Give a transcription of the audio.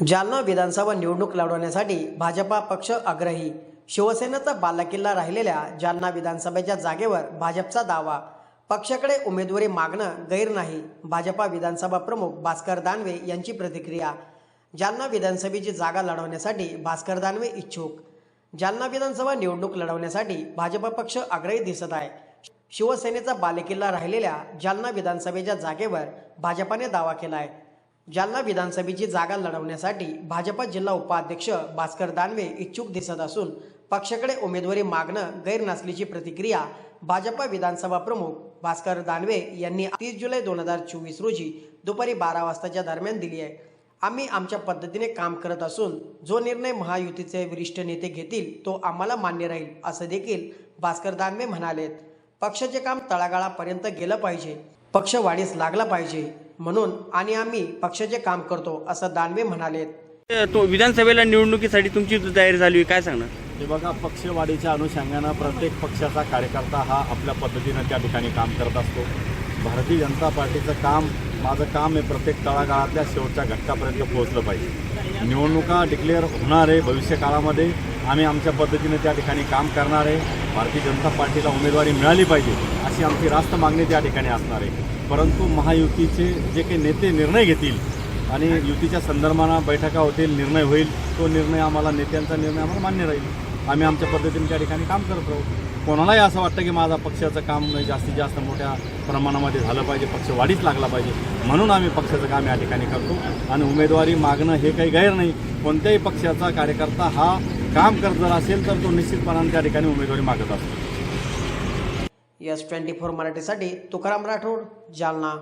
जालना विधानसभा निवडणूक लढवण्यासाठी भाजपा पक्ष आग्रही. शिवसेनेचा बालाकिल्ला राहिलेल्या जालना विधानसभेच्या जागेवर भाजपचा दावा. पक्षाकडे उमेदवारी मागणं गैर नाही भाजपा विधानसभा प्रमुख भास्कर दानवे यांची प्रतिक्रिया. जालना विधानसभेची जागा लढवण्यासाठी भास्कर दानवे इच्छुक. जालना विधानसभा निवडणूक लढवण्यासाठी भाजपा पक्ष आग्रही दिसत आहे. शिवसेनेचा बालेकिल्ला राहिलेल्या जालना विधानसभेच्या जागेवर भाजपाने दावा केला आहे जालना विधानसभेची जागा लढवण्यासाठी भाजपा जिल्हा उपाध्यक्ष भास्कर दानवे इच्छुक दिसत असून पक्षाकडे उमेदवारी मागणं गैर नसल्याची प्रतिक्रिया भाजपा विधानसभा प्रमुख भास्कर दानवे यांनी तीस जुलै दोन हजार चोवीस रोजी दुपारी बारा वाजताच्या दरम्यान दिली आहे. आम्ही आमच्या पद्धतीने काम करत असून जो निर्णय महायुतीचे वरिष्ठ नेते घेतील तो आम्हाला मान्य राहील असं देखील भास्कर दानवे म्हणालेत. पक्षाचे काम तळागाळापर्यंत गेलं पाहिजे. पक्ष वाढीस लागला पाहिजे. म्हणून आणि आम्ही पक्षाचे काम करतो असं दानवे म्हणालेत तो विधानसभेला निवडणुकीसाठी तुमची तयारी झाली आहे काय सांगणार? हे बघा पक्षवाढीच्या अनुषंगानं प्रत्येक पक्षाचा कार्यकर्ता हा आपल्या पद्धतीनं त्या ठिकाणी काम करत असतो. भारतीय जनता पार्टीचं काम माझं काम आहे प्रत्येक तळागाळातल्या शेवटच्या घटकापर्यंत पोहोचलं पाहिजे. निवडणुका डिक्लेअर होणार आहे भविष्य काळामध्ये आम्ही आमच्या पद्धतीनं त्या ठिकाणी काम करणार आहे. भारतीय जनता पार्टीला उमेदवारी मिळाली पाहिजे अशी आमची रास्त मागणी त्या ठिकाणी असणार आहे. परंतु महायुतीचे जे काही नेते निर्णय घेतील आणि युतीच्या संदर्भानं बैठका होतील निर्णय होईल तो निर्णय आम्हाला नेत्यांचा निर्णय आम्हाला मान्य राहील. आम्ही आमच्या पद्धतीने त्या ठिकाणी काम करत राहू. कोणालाही असं वाटतं की माझा पक्षाचं काम म्हणजे जास्तीत जास्त मोठ्या प्रमाणामध्ये झालं पाहिजे पक्ष वाढीच लागला पाहिजे म्हणून आम्ही पक्षाचं काम या ठिकाणी करतो. आणि उमेदवारी मागणं हे काही गैर नाही. कोणत्याही पक्षाचा कार्यकर्ता हा काम करत जर असेल तर तो निश्चितपणाने त्या ठिकाणी उमेदवारी मागत असतो. एस ट्वेंटी फोर मराठीसाठी तुकाराम राठोड जालना.